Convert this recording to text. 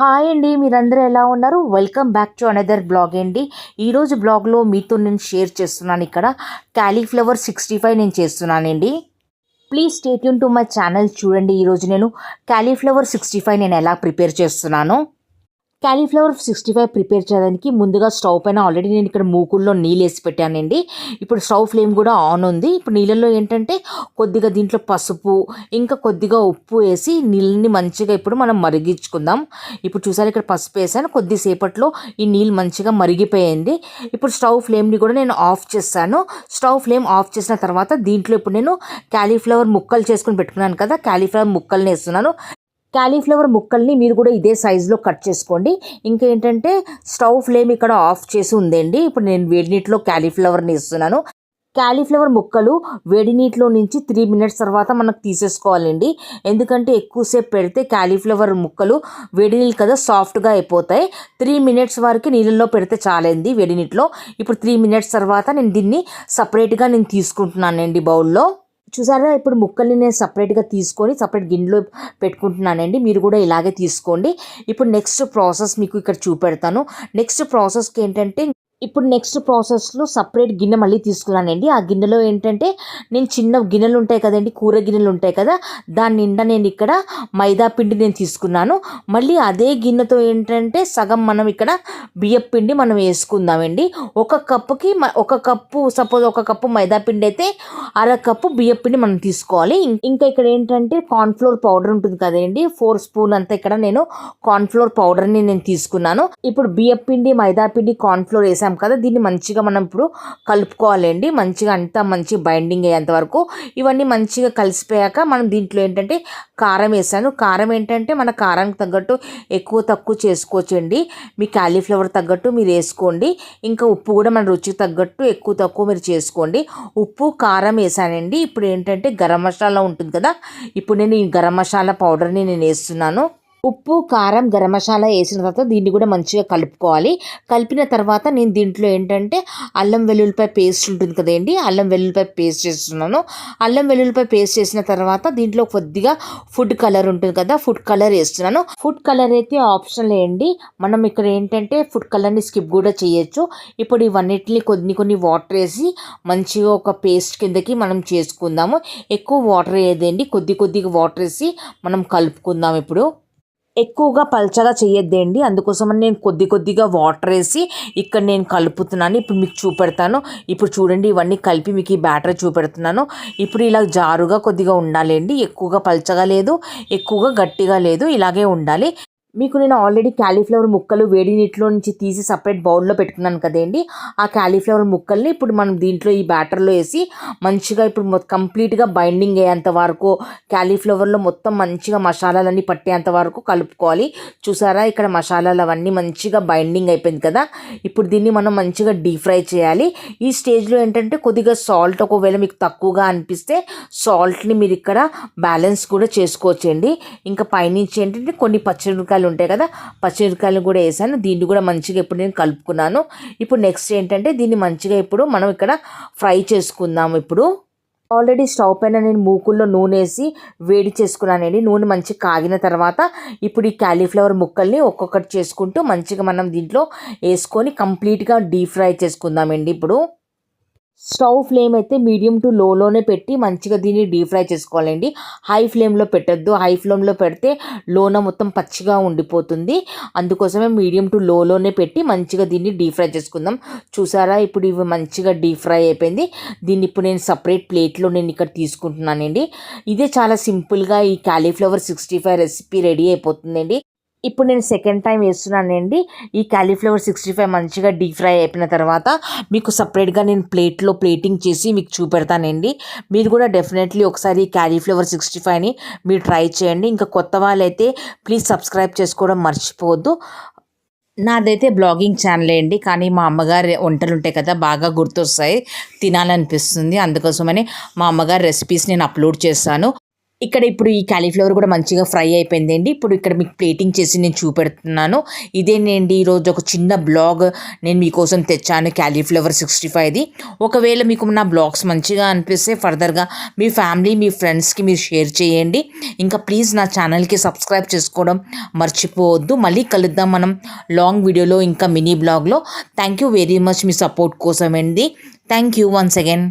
Hi అండి మీరందరూ ఎలా ఉన్నారు? Welcome back to another blog అండి. ఈరోజు బ్లాగ్లో మీతో నేను షేర్ చేస్తున్నాను ఇక్కడ. క్యాలీఫ్లవర్ సిక్స్టీ ఫైవ్ నేను చేస్తున్నానండి. ప్లీజ్ స్టేట్ యూన్ టు మై ఛానల్ చూడండి ఈరోజు నేను క్యాలీఫ్లవర్ సిక్స్టీ ఫైవ్ నేను ఎలా ప్రిపేర్ చేస్తున్నాను. క్యాలీఫ్లవర్ సిక్స్టీ ఫైవ్ ప్రిపేర్ చేయడానికి ముందుగా స్టవ్ పైన ఆల్రెడీ నేను ఇక్కడ మూకుల్లో నీళ్ళు వేసి పెట్టానండి. ఇప్పుడు స్టవ్ ఫ్లేమ్ కూడా ఆన్ ఉంది. ఇప్పుడు నీళ్ళల్లో ఏంటంటే కొద్దిగా దీంట్లో పసుపు ఇంకా కొద్దిగా ఉప్పు వేసి నీళ్ళని మంచిగా ఇప్పుడు మనం మరిగించుకుందాం. ఇప్పుడు చూసారు ఇక్కడ పసుపు వేసాను. కొద్దిసేపట్లో ఈ నీళ్ళు మంచిగా మరిగిపోయింది. ఇప్పుడు స్టవ్ ఫ్లేమ్ని కూడా నేను ఆఫ్ చేస్తాను. స్టవ్ ఫ్లేమ్ ఆఫ్ చేసిన తర్వాత దీంట్లో ఇప్పుడు నేను క్యాలీఫ్లవర్ ముక్కలు చేసుకుని పెట్టుకున్నాను కదా. క్యాలీఫ్లవర్ ముక్కల్ని వేస్తున్నాను. క్యాలీఫ్లవర్ ముక్కల్ని మీరు కూడా ఇదే సైజులో కట్ చేసుకోండి. ఇంకా ఏంటంటే స్టవ్ ఫ్లేమ్ ఇక్కడ ఆఫ్ చేసి ఉందండి. ఇప్పుడు నేను వేడి నీటిలో క్యాలీఫ్లవర్ని ఇస్తున్నాను క్యాలీఫ్లవర్ ముక్కలు వేడి నీటిలో నుంచి త్రీ మినిట్స్ తర్వాత మనకు తీసేసుకోవాలండి. ఎందుకంటే ఎక్కువసేపు పెడితే క్యాలీఫ్లవర్ ముక్కలు వేడి నీళ్ళు కదా సాఫ్ట్గా అయిపోతాయి. త్రీ మినిట్స్ వరకు నీళ్ళల్లో పెడితే చాలండి వేడి నీటిలో. ఇప్పుడు త్రీ మినిట్స్ తర్వాత నేను దీన్ని సపరేట్గా నేను తీసుకుంటున్నానండి బౌల్లో. చూసారా? ఇప్పుడు ముక్కల్ని నేను సపరేట్గా తీసుకొని సపరేట్ గిన్నెలో పెట్టుకుంటున్నానండి. మీరు కూడా ఇలాగే తీసుకోండి. ఇప్పుడు నెక్స్ట్ ప్రాసెస్ మీకు ఇక్కడ చూపెడతాను. నెక్స్ట్ ప్రాసెస్కి ఏంటంటే ఇప్పుడు నెక్స్ట్ ప్రాసెస్లో సపరేట్ గిన్నె మళ్ళీ తీసుకున్నానండి. ఆ గిన్నెలో ఏంటంటే నేను చిన్న గిన్నెలు ఉంటాయి కదండి కూర గిన్నెలు ఉంటాయి కదా దాని నిండా నేను ఇక్కడ మైదా పిండి నేను తీసుకున్నాను. మళ్ళీ అదే గిన్నెతో ఏంటంటే సగం మనం ఇక్కడ బియ్యం పిండి మనం వేసుకుందామండి. ఒక కప్పుకి ఒక కప్పు సపోజ్ ఒక కప్పు మైదా పిండి అయితే అర కప్పు బియ్యం పిండి మనం తీసుకోవాలి. ఇంకా ఇక్కడ ఏంటంటే కార్న్ఫ్లోర్ పౌడర్ ఉంటుంది కదండి ఫోర్ స్పూన్ అంతా ఇక్కడ నేను కార్న్ఫ్లోర్ పౌడర్ని నేను తీసుకున్నాను. ఇప్పుడు బియ్యం పిండి మైదా పిండి కార్న్ఫ్లోర్ వేసాను చేసాం కదా దీన్ని మంచిగా మనం ఇప్పుడు కలుపుకోవాలండి. మంచిగా అంతా మంచి బైండింగ్ అయ్యేంత వరకు ఇవన్నీ మంచిగా కలిసిపోయాక మనం దీంట్లో ఏంటంటే కారం వేసాను. కారం ఏంటంటే మన కారానికి తగ్గట్టు ఎక్కువ తక్కువ చేసుకోవచ్చండి. మీ క్యాలీఫ్లవర్ తగ్గట్టు మీరు వేసుకోండి. ఇంకా ఉప్పు కూడా మన రుచికి తగ్గట్టు ఎక్కువ తక్కువ మీరు చేసుకోండి. ఉప్పు కారం వేసానండి. ఇప్పుడు ఏంటంటే గరం మసాలా ఉంటుంది కదా ఇప్పుడు నేను ఈ గరం మసాలా పౌడర్ని నేను వేస్తున్నాను. ఉప్పు కారం గరం మసాలా వేసిన తర్వాత దీన్ని కూడా మంచిగా కలుపుకోవాలి. కలిపిన తర్వాత నేను దీంట్లో ఏంటంటే అల్లం వెల్లుల్లిపాయ పేస్ట్ ఉంటుంది కదండి అల్లం వెల్లుల్లిపాయ పేస్ట్ చేస్తున్నాను. అల్లం వెల్లుల్లిపాయ పేస్ట్ చేసిన తర్వాత దీంట్లో కొద్దిగా ఫుడ్ కలర్ ఉంటుంది కదా ఫుడ్ కలర్ వేస్తున్నాను. ఫుడ్ కలర్ అయితే ఆప్షనల్ వేయండి. మనం ఇక్కడ ఏంటంటే ఫుడ్ కలర్ని స్కిప్ కూడా చేయొచ్చు. ఇప్పుడు ఇవన్నిటిని కొన్ని కొన్ని వాటర్ వేసి మంచిగా ఒక పేస్ట్ కిందకి మనం చేసుకుందాము. ఎక్కువ వాటర్ వేయదండి కొద్ది కొద్దిగా వాటర్ వేసి మనం కలుపుకుందాం ఇప్పుడు. ఎక్కువగా పల్చగా చేయొద్దండి అందుకోసమని నేను కొద్ది కొద్దిగా వాటర్ వేసి ఇక్కడ నేను కలుపుతున్నాను. ఇప్పుడు మీకు చూపెడతాను. ఇప్పుడు చూడండి ఇవన్నీ కలిపి మీకు ఈ బ్యాటర్ చూపెడుతున్నాను. ఇప్పుడు ఇలా జారుగా కొద్దిగా ఉండాలండి. ఎక్కువగా పల్చగా లేదు ఎక్కువగా గట్టిగా లేదు ఇలాగే ఉండాలి. మీకు నేను ఆల్రెడీ క్యాలీఫ్లవర్ ముక్కలు వేడి నీటిలో నుంచి తీసి సపరేట్ బౌల్లో పెట్టుకున్నాను కదండి. ఆ క్యాలీఫ్లవర్ ముక్కల్ని ఇప్పుడు మనం దీంట్లో ఈ బ్యాటర్లో వేసి మంచిగా ఇప్పుడు కంప్లీట్గా బైండింగ్ అయ్యేంత వరకు క్యాలీఫ్లవర్లో మొత్తం మంచిగా మసాలాలన్నీ పట్టేంత వరకు కలుపుకోవాలి. చూసారా ఇక్కడ మసాలాలు అవన్నీ మంచిగా బైండింగ్ అయిపోయింది కదా. ఇప్పుడు దీన్ని మనం మంచిగా డీప్ ఫ్రై చేయాలి. ఈ స్టేజ్లో ఏంటంటే కొద్దిగా సాల్ట్ ఒకవేళ మీకు తక్కువగా అనిపిస్తే సాల్ట్ని మీరు ఇక్కడ బ్యాలెన్స్ కూడా చేసుకోవచ్చండి. ఇంకా పైనుంచి ఏంటంటే కొన్ని పచ్చిమిరపకాయలు పచ్చిమిరపకాయలు ఉంటాయి కదా పచ్చిమిరపకాయలు కూడా వేసాను. దీన్ని కూడా మంచిగా ఇప్పుడు నేను కలుపుకున్నాను. ఇప్పుడు నెక్స్ట్ ఏంటంటే దీన్ని మంచిగా ఇప్పుడు మనం ఇక్కడ ఫ్రై చేసుకుందాం ఇప్పుడు. ఆల్రెడీ స్టవ్ పైన నేను మూకుల్లో నూనె వేసి వేడి చేసుకున్నానండి నూనె మంచిగా కాగిన తర్వాత ఇప్పుడు ఈ క్యాలీఫ్లవర్ ముక్కల్ని ఒక్కొక్కటి చేసుకుంటూ మంచిగా మనం దీంట్లో వేసుకొని కంప్లీట్గా డీప్ ఫ్రై చేసుకుందామండి ఇప్పుడు. స్టవ్ ఫ్లేమ్ అయితే మీడియం టు లోలోనే పెట్టి మంచిగా దీన్ని డీప్ ఫ్రై చేసుకోవాలండి. హై ఫ్లేమ్లో పెట్టద్దు. హై ఫ్లేమ్లో పెడితే లోన మొత్తం పచ్చిగా ఉండిపోతుంది. అందుకోసమే మీడియం టు లోలోనే పెట్టి మంచిగా దీన్ని డీప్ ఫ్రై చేసుకుందాం. చూసారా? ఇప్పుడు ఇవి మంచిగా డీప్ ఫ్రై అయిపోయింది. దీన్ని ఇప్పుడు నేను సపరేట్ ప్లేట్లో నేను ఇక్కడ తీసుకుంటున్నానండి. ఇదే చాలా సింపుల్గా ఈ cauliflower sixty five recipe ready అయిపోతుందండి. ఇప్పుడు నేను సెకండ్ టైం వేస్తున్నానండి ఈ క్యాలీఫ్లవర్ సిక్స్టీ ఫైవ్ మంచిగా డీప్ ఫ్రై అయిపోయిన తర్వాత మీకు సపరేట్గా నేను ప్లేట్లో ప్లేటింగ్ చేసి మీకు చూపెడతానండి. మీరు కూడా డెఫినెట్లీ ఒకసారి ఈ క్యాలీఫ్లవర్ సిక్స్టీ ఫైవ్ని మీరు ట్రై చేయండి. ఇంకా కొత్త వాళ్ళైతే ప్లీజ్ సబ్స్క్రైబ్ చేసుకోవడం మర్చిపోవద్దు. నాదైతే బ్లాగింగ్ ఛానల్ అండి. కానీ మా అమ్మగారు వంటలు ఉంటాయి కదా బాగా గుర్తొస్తాయి. తినాలనిపిస్తుంది. అందుకోసమని మా అమ్మగారి రెసిపీస్ నేను అప్లోడ్ చేస్తాను. ఇక్కడ ఇప్పుడు ఈ క్యాలీఫ్లవర్ కూడా మంచిగా ఫ్రై అయిపోయిందండి. ఇప్పుడు ఇక్కడ మీకు ప్లేటింగ్ చేసి నేను చూపెడుతున్నాను. ఇదేనండి ఈరోజు ఒక చిన్న బ్లాగ్. నేను మీకోసం తెచ్చాను క్యాలీఫ్లవర్ సిక్స్టీ ఫైవ్ది ఒకవేళ మీకు నా బ్లాగ్స్ మంచిగా అనిపిస్తే ఫర్దర్గా మీ ఫ్యామిలీ మీ ఫ్రెండ్స్కి మీరు షేర్ చేయండి. ఇంకా ప్లీజ్ నా ఛానల్కి సబ్స్క్రైబ్ చేసుకోవడం మర్చిపోవద్దు. మళ్ళీ కలుద్దాం మనం లాంగ్ వీడియోలో ఇంకా మినీ బ్లాగ్లో. థ్యాంక్ యూ వెరీ మచ్ మీ సపోర్ట్ కోసం అండి థ్యాంక్ యూ వన్స్ అగైన్